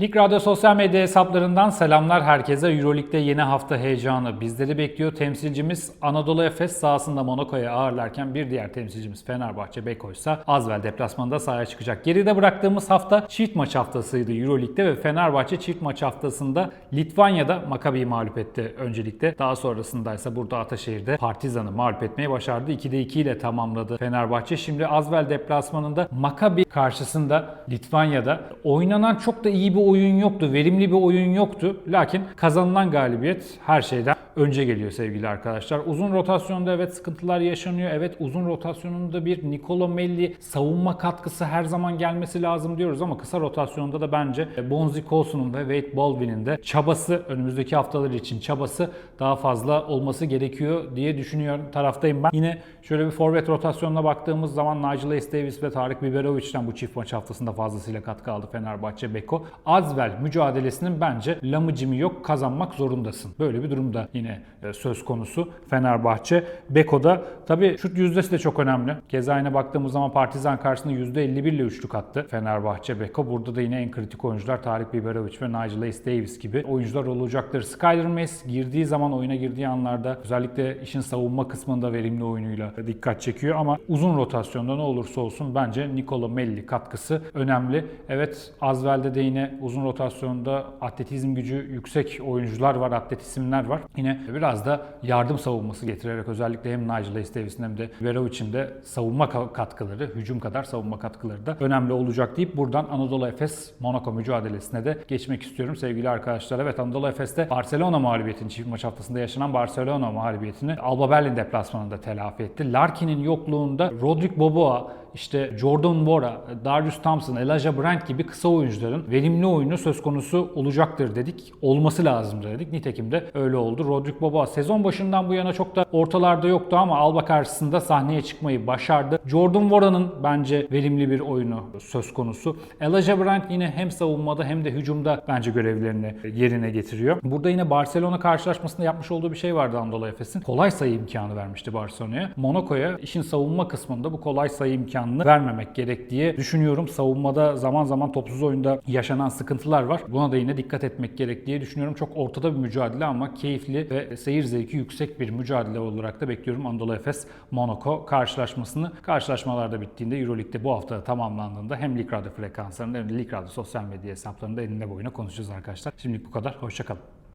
Lig Radyo sosyal medya hesaplarından selamlar herkese. Euroleague'de yeni hafta heyecanı bizleri bekliyor. Temsilcimiz Anadolu Efes sahasında Monaco'ya ağırlarken bir diğer temsilcimiz Fenerbahçe Beko ise Azvel deplasmanında sahaya çıkacak. Geride bıraktığımız hafta çift maç haftasıydı Euroleague'de ve Fenerbahçe çift maç haftasında Litvanya'da Makabi'yi mağlup etti öncelikle. Daha sonrasında ise burada Ataşehir'de Partizan'ı mağlup etmeyi başardı. 2'de 2 ile tamamladı Fenerbahçe. Şimdi Azvel deplasmanında Makabi karşısında Litvanya'da oynanan çok da iyi bir oyun yoktu. Verimli bir oyun yoktu. Lakin kazanılan galibiyet her şeyden önce geliyor sevgili arkadaşlar. Uzun rotasyonda evet sıkıntılar yaşanıyor. Evet uzun rotasyonunda bir Nicolo Melli savunma katkısı her zaman gelmesi lazım diyoruz ama kısa rotasyonda da bence Bonzi Colson'un ve Wade Baldwin'in de çabası önümüzdeki haftalar için çabası daha fazla olması gerekiyor diye düşünüyorum. Taraftayım ben. Yine şöyle bir forvet rotasyonuna baktığımız zaman Nigel Ace Davis ve Tarık Biberovic'den bu çift maç haftasında fazlasıyla katkı aldı Fenerbahçe Beko. Azvel mücadelesinin bence lamıcımı yok kazanmak zorundasın. Böyle bir durumda yine e, söz konusu Fenerbahçe. Beko'da tabii şut yüzdesi de çok önemli. Keza aynı baktığımız zaman Partizan karşısında %51 ile üçlük attı Fenerbahçe Beko. Burada da yine en kritik oyuncular Tarık Biberovic ve Nigel Ace Davis gibi oyuncular olacaktır. Skyler Mays girdiği zaman oyuna girdiği anlarda özellikle işin savunma kısmında verimli oyunuyla dikkat çekiyor ama uzun rotasyonda ne olursa olsun bence Nicola Melli katkısı önemli. Evet Azvel'de de yine uzun rotasyonda atletizm gücü yüksek oyuncular var, atletizmler var. Yine biraz da yardım savunması getirerek özellikle hem Nigel Ace Davis'in hem de Verovic'in de savunma ka- katkıları, hücum kadar savunma katkıları da önemli olacak deyip buradan Anadolu Efes Monaco mücadelesine de geçmek istiyorum sevgili arkadaşlar. Evet Anadolu Efes'te Barcelona mağlubiyetini çift maç haftasında yaşanan Barcelona mağlubiyetini Alba Berlin deplasmanında telafi etti. Larkin'in yokluğunda Rodrik Boboa işte Jordan Bora, Darius Thompson, Elijah Bryant gibi kısa oyuncuların verimli oyunu söz konusu olacaktır dedik. Olması lazım dedik. Nitekim de öyle oldu. Rodrik Boboa sezon başından bu yana çok da ortalarda yoktu ama Alba karşısında sahneye çıkmayı başardı. Jordan Bora'nın bence verimli bir oyunu söz konusu. Elijah Bryant yine hem savunmada hem de hücumda bence görevlerini yerine getiriyor. Burada yine Barcelona karşılaşmasında yapmış olduğu bir şey vardı Anadolu Efes'in. Kolay sayı imkanı vermişti Barcelona'ya. Monaco'ya işin savunma kısmında bu kolay sayı imkanını vermemek gerek diye düşünüyorum. Savunmada zaman zaman topsuz oyunda yaşanan sıkıntılar var. Buna da yine dikkat etmek gerek diye düşünüyorum. Çok ortada bir mücadele ama keyifli ve seyir zevki yüksek bir mücadele olarak da bekliyorum Anadolu Efes Monaco karşılaşmasını. Karşılaşmalarda bittiğinde Euroleague'de bu hafta tamamlandığında hem Lig Radyo frekanslarında hem de Lig Radyo sosyal medya hesaplarında enine boyuna konuşacağız arkadaşlar. Şimdilik bu kadar. Hoşçakalın.